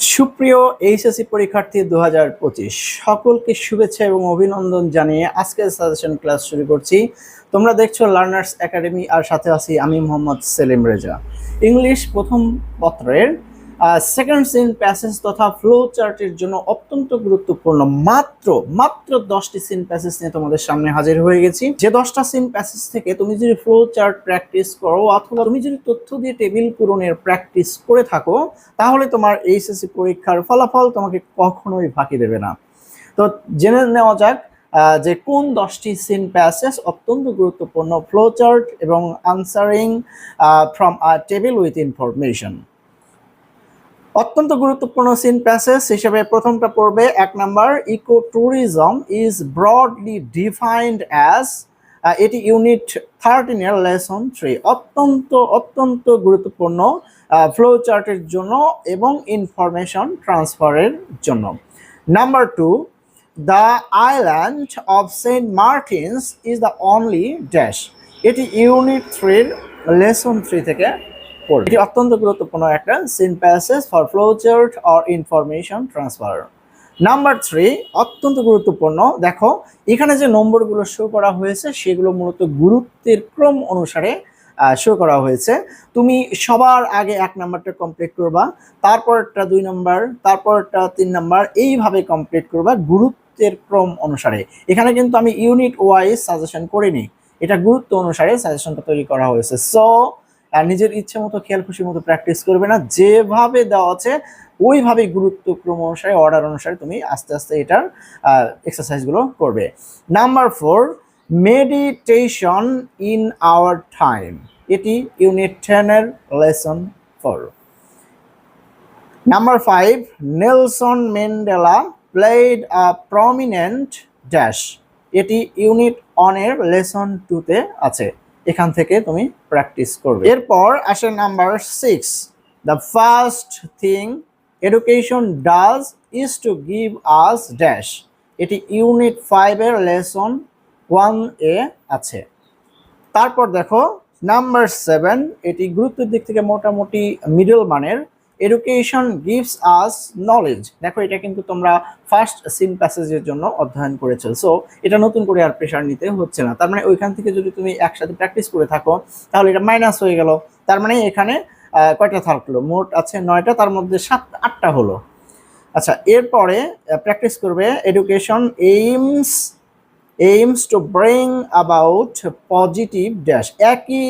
সুপ্রিয় এইচএসসি পরীক্ষার্থী দু হাজার পঁচিশ, সকলকে শুভেচ্ছা এবং অভিনন্দন জানিয়ে আজকের সাজেশন ক্লাস শুরু করছি। তোমরা দেখছ লার্নার্স একাডেমি আর সাথে আছি আমি মোহাম্মদ সেলিম রেজা। ইংলিশ প্রথম পত্রের সেকেন্ড সিন প্যাসেজ তথা ফ্লো চার্টের জন্য অত্যন্ত গুরুত্বপূর্ণ। মাত্র মাত্র দশটি সিন প্যাসেজ নিয়ে তোমাদের সামনে হাজির হয়ে গেছি। যে দশটা সিন প্যাসেজ থেকে তুমি যদি ফ্লো চার্ট প্র্যাকটিস করো অথবা তুমি যদি তথ্য দিয়ে টেবিল পূরণের প্র্যাকটিস করে থাকো, তাহলে তোমার এইচএসসি পরীক্ষার ফলাফল তোমাকে কখনোই ফাঁকি দেবে না। তো জেনে নেওয়া যাক যে কোন দশটি সিন প্যাসেজ অত্যন্ত গুরুত্বপূর্ণ ফ্লো চার্ট এবং answering from a table with information অত্যন্ত গুরুত্বপূর্ণ সিন প্যাসেজ হিসেবে প্রথমটা পড়বে এক number eco tourism is broadly defined as এটি ইউনিট থার্টিনের লেসন থ্রি অত্যন্ত অত্যন্ত গুরুত্বপূর্ণ ফ্লো চার্টের জন্য এবং ইনফরমেশন ট্রান্সফারের জন্য। Number two the island of Saint Martin's is the only dash এটি ইউনিট থ্রির লেসন থ্রি থেকে পড়বে এটি অত্যন্ত গুরুত্বপূর্ণ একটা seen passage for flow chart or information transfer number three অত্যন্ত গুরুত্বপূর্ণ। দেখো, এখানে যে নম্বরগুলো শো করা হয়েছে, সেগুলো মূলত গুরুত্বের ক্রম অনুসারে শো করা হয়েছে। তুমি সবার আগে এক নাম্বারটা কমপ্লিট করবা, তারপরটা দুই নাম্বার তারপরটা তিন নাম্বার এইভাবে কমপ্লিট করবা গুরুত্বের ক্রম অনুসারে। এখানে কিন্তু আমি ইউনিট ওয়াইজ সাজেশন করিনি। এটা গুরুত্ব অনুসারে সাজেশনটা তৈরি করা হয়েছে। সো নিজের ইচ্ছে মতো, খেয়াল খুশি মতো প্র্যাকটিস করবে না। যেভাবে দেওয়া আছে ওইভাবে গুরুত্বক্রম অনুসারে অর্ডার অনুসারে তুমি আস্তে আস্তে এটার এক্সারসাইজগুলো করবে। Number four meditation in our time এটি ইউনিট টেনের lesson four number five Nelson Mandela played a prominent dash এটি ইউনিট অনের লেসন টুতে আছে। এখান থেকে তুমি প্র্যাকটিস করবে। এরপর আসে number six the first thing education does is to give us dash এটি ইউনিট ফাইভের লেসন ওয়ান এ আছে। তারপর দেখো নাম্বার সেভেন এটি গুরুত্বের দিক থেকে মোটামুটি মিডল মানের এডুকেশন গিভস আস নলেজ দেখো, এটা কিন্তু তোমরা ফার্স্ট সিন প্যাসেজের জন্য অধ্যয়ন করেছ। সো এটা নতুন করে আর প্রেশার নিতে হচ্ছে না। তার মানে ওইখান থেকে যদি তুমি একসাথে প্র্যাকটিস করে থাকো, তাহলে এটা মাইনাস হয়ে গেল। তার মানে এখানে কয়টা থাকল? মোট আছে নয়টা, তার মধ্যে সাত, আটটা হলো। আচ্ছা এরপরে প্র্যাকটিস করবে education aims aims to bring about positive dash একই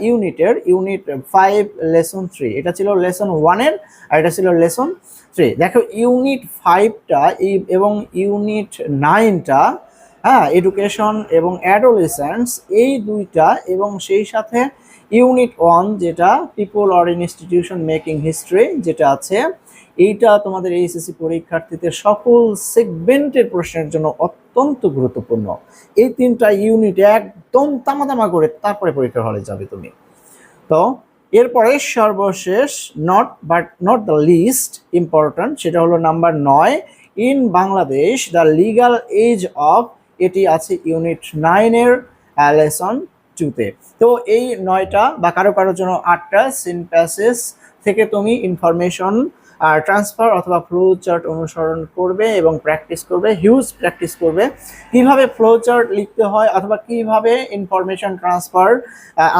ইউনিটের ইউনিট ফাইভ লেসন থ্রি এটা ছিল লেসন ওয়ানের আর এটা ছিল লেসন থ্রি দেখো ইউনিট ফাইভটা এবং ইউনিট নাইনটা হ্যাঁ এডুকেশন এবং অ্যাডোলেসেন্স এই দুইটা এবং সেই সাথে ইউনিট ওয়ান যেটা people or institution making history যেটা আছে এইটা তোমাদের এইচএসসি পরীক্ষার্থীদের সকল সেগমেন্টের প্রশ্নের জন্য অত্যন্ত গুরুত্বপূর্ণ। এই তিনটা ইউনিট একদম তামাতামা করে তারপরে পরীক্ষার হলে যাবে তুমি। তো, এরপরে সর্বশেষ not but not the least important সেটা হলো নাম্বার নয় in Bangladesh the legal age of এটি আছে ইউনিট নাইনের লেসন টুতে তো। এই নয়টা বা কারও কারোর জন্য আটটা সিন প্যাসেজ থেকে তুমি ইনফরমেশন আর ট্রান্সফার অথবা ফ্লো চার্ট অনুসরণ করবে এবং প্র্যাকটিস করবে হিউজ প্র্যাকটিস করবে। কীভাবে ফ্লো চার্ট লিখতে হয় অথবা কীভাবে ইনফরমেশন ট্রান্সফার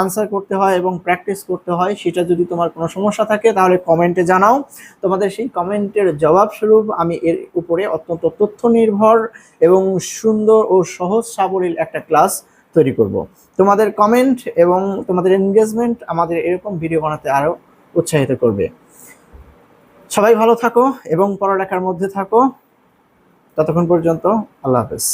আনসার করতে হয় এবং প্র্যাকটিস করতে হয় সেটা যদি তোমার কোনো সমস্যা থাকে তাহলে কমেন্টে জানাও। তোমাদের সেই কমেন্টের জবাবস্বরূপ আমি এর উপরে অত্যন্ত তথ্য নির্ভর এবং সুন্দর ও সহজ সাবলীল একটা ক্লাস তৈরি করব। তোমাদের কমেন্ট এবং তোমাদের এনগেজমেন্ট আমাদের এরকম ভিডিও বানাতে আরও উৎসাহিত করবে। সবাই ভালো থাকো এবং পড়ালেখার মধ্যে থাকো। ততক্ষণ পর্যন্ত আল্লাহ হাফেজ।